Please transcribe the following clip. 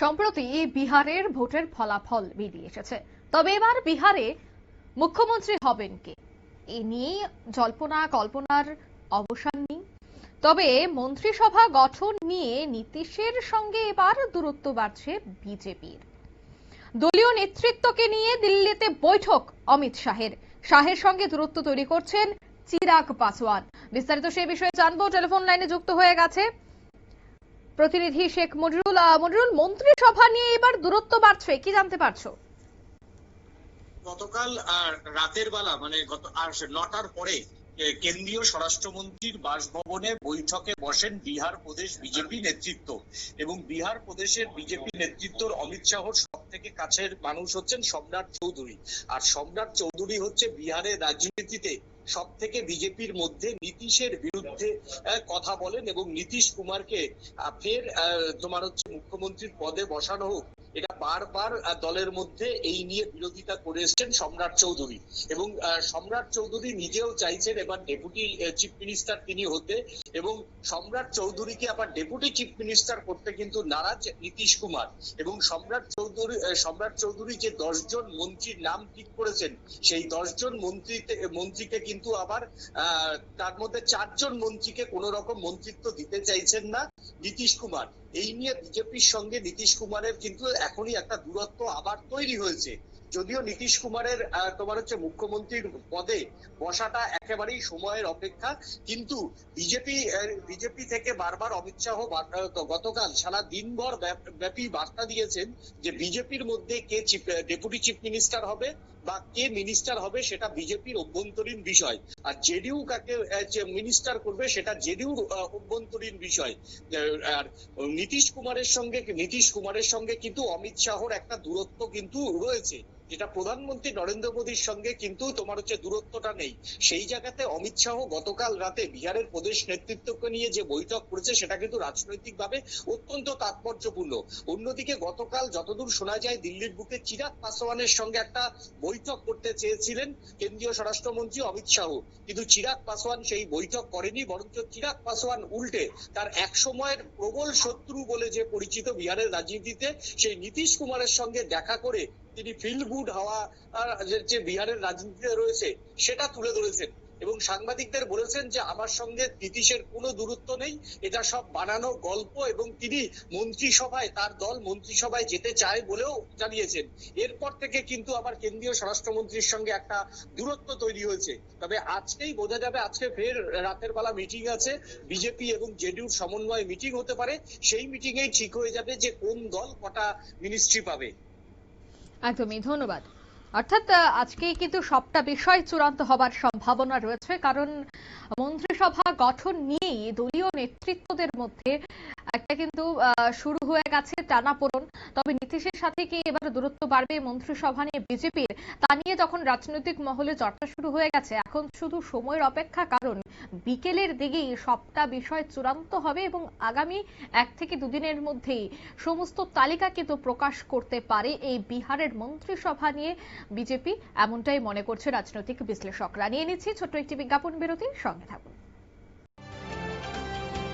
সম্প্রতি বিহারের ভোটের ফলাফল বেরিয়ে এসেছে। তবে এবার বিহারে মুখ্যমন্ত্রী হবেন কে? এ নিয়ে জল্পনা, কল্পনার অবসান নেই। তবে মন্ত্রিসভা গঠন নিয়ে নীতিশের সঙ্গে এবার দূরত্ব বাড়ছে বিজেপির। দলীয় নেতৃত্বকে নিয়ে দিল্লিতে বৈঠক, অমিত শাহের। শাহের সঙ্গে দূরত্ব তৈরি করছেন চিরাগ পাসওয়ান। বিস্তারিত সেই বিষয়ে জানব। টেলিফোন লাইনে যুক্ত হয়ে গেছে প্রতিনিধি শেখ মনিরুল আহ, মনিরুল মন্ত্রিসভা নিয়ে এবার দূরত্ব বাড়ছে কি জানতে পারছ? গতকাল রাতের বেলা মানে গত আর নটার পরে কেন্দ্রীয় স্বরাষ্ট্রমন্ত্রীর বাসভবনে বৈঠকে বসেন বিহার প্রদেশ বিজেপি নেতৃত্ব। এবং বিহার প্রদেশের বিজেপি নেতৃত্বর অমিত শাহর সব থেকে কাছের মানুষ হচ্ছেন সম্রাট চৌধুরী। আর সম্রাট চৌধুরী হচ্ছে বিহারের রাজনীতিতে সব থেকে বিজেপির মধ্যে নীতিশের বিরুদ্ধে কথা বলেন এবং নীতিশ কুমারকে ফের তোমার হচ্ছে মুখ্যমন্ত্রীর পদে বসানো হোক বারবার দলের মধ্যে এই নিয়ে বিরোধিতা করে এসেছেন সম্রাট চৌধুরী। এবং সম্রাট চৌধুরী নিজেও চাইছেন এবার ডেপুটি চিফ মিনিস্টার তিনি হতে। এবং সম্রাট চৌধুরীকে আবার ডেপুটি চিফ মিনিস্টার করতে কিন্তু নারাজ নীতিশ কুমার। এবং সম্রাট চৌধুরী সম্রাট চৌধুরী যে দশজন মন্ত্রীর নাম ঠিক করেছেন, সেই দশজন মন্ত্রীতে, মন্ত্রীকে কিন্তু আবার তার মধ্যে চারজন মন্ত্রীকে কোন রকম মন্ত্রিত্ব দিতে চাইছেন না নীতিশ কুমার। এই নিয়ে বিজেপির সঙ্গে নীতিশ কুমারের কিন্তু এখনই একটা দূরত্ব আবার তৈরি হয়েছে। যদিও নীতিশ কুমারের তোমার হচ্ছে মুখ্যমন্ত্রীর পদে বসাটা একেবারেই সময়ের অপেক্ষা, কিন্তু বিজেপি বিজেপি থেকে বারবার অমিত শাহ গতকাল সারা দিনভর ব্যাপী বার্তা দিয়েছেন যে বিজেপির মধ্যে কে ডেপুটি চিফ মিনিস্টার হবে বা কে মিনিস্টার হবে সেটা বিজেপির অভ্যন্তরীণ বিষয়। আর জেডিউ কাকে মিনিস্টার করবে সেটা জেডিইউর অভ্যন্তরীণ বিষয়। আর নীতিশ কুমারের সঙ্গে, নীতিশ কুমারের সঙ্গে কিন্তু অমিত শাহর একটা দূরত্ব কিন্তু রয়েছে। যেটা প্রধানমন্ত্রী নরেন্দ্র মোদীর সঙ্গে কিন্তু তোমার হচ্ছে দূরত্বটা নেই। সেই জায়গাতে অমিত শাহ গতকাল রাতে বিহারের প্রদেশ নেতৃত্বকে নিয়ে যে বৈঠক করেছে, সেটা কিন্তু রাজনৈতিকভাবে অত্যন্ত তাৎপর্যপূর্ণ। অন্যদিকে গতকাল যতদূর শোনা যায়, দিল্লির বুকে চিরাগ পাসওয়ানের সঙ্গে একটা বৈঠক করতে চেয়েছিলেন কেন্দ্রীয় স্বরাষ্ট্রমন্ত্রী অমিত শাহ। কিন্তু চিরাগ পাসওয়ান সেই বৈঠক করেনি, বরঞ্চ চিরাগ পাসওয়ান উল্টে তার এক সময়ের প্রবল শত্রু বলে যে পরিচিত বিহারের রাজনীতিতে সেই নীতিশ কুমারের সঙ্গে দেখা করে তিনি ফিল গুড হওয়া যে- বিহারের রাজনীতিতে রয়েছে, সেটা তুলে ধরেছেন। এবং সাংবাদিকদের বলেছেন যে, আমার সঙ্গে নীতিশের কোনো দূরত্ব নেই, এটা সব বানানো গল্প, এবং তিনি মন্ত্রিসভায়, তার দল মন্ত্রিসভায় যেতে চায় বলেও জানিয়েছেন। এরপর থেকে কিন্তু আবার কেন্দ্রীয় স্বরাষ্ট্রমন্ত্রীর সঙ্গে একটা দূরত্ব তৈরি হয়েছে। তবে আজকেই বোঝা যাবে, আজকে ফের রাতের বেলা মিটিং আছে, বিজেপি এবং জেডিউর সমন্বয়ে মিটিং হতে পারে। সেই মিটিং এই ঠিক হয়ে যাবে যে, কোন দল কটা মিনিস্ট্রি পাবে। একদমই, ধন্যবাদ। অর্থাৎ আজকেই কিন্তু সবটা বিষয় চূড়ান্ত হবার সম্ভাবনা রয়েছে, কারণ মন্ত্রিসভা গঠন নিয়েই দলীয় নেতৃত্বদের মধ্যে একটা কিন্তু শুরু হয়ে গেছে টানাপোড়ন। তবে নীতিশের সাথে কি এবার দূরত্ব বাড়বে মন্ত্রিসভা নিয়ে বিজেপির? তা নিয়ে যখন রাজনৈতিক মহলে চর্চা শুরু হয়ে গেছে, এখন শুধু সময়ের অপেক্ষা কারণ, বিকেলের দিকেই সবটা বিষয় চূড়ান্ত হবে এবং আগামী এক থেকে দুদিনের মধ্যেই সমস্ত তালিকা কিন্তু প্রকাশ করতে পারে এই বিহারের মন্ত্রিসভা নিয়ে বিজেপি, এমনটাই মনে করছে রাজনৈতিক বিশ্লেষকরা। নিয়ে নিচ্ছি ছোট্ট একটি বিজ্ঞাপন বিরতি সঙ্গে থাকুন।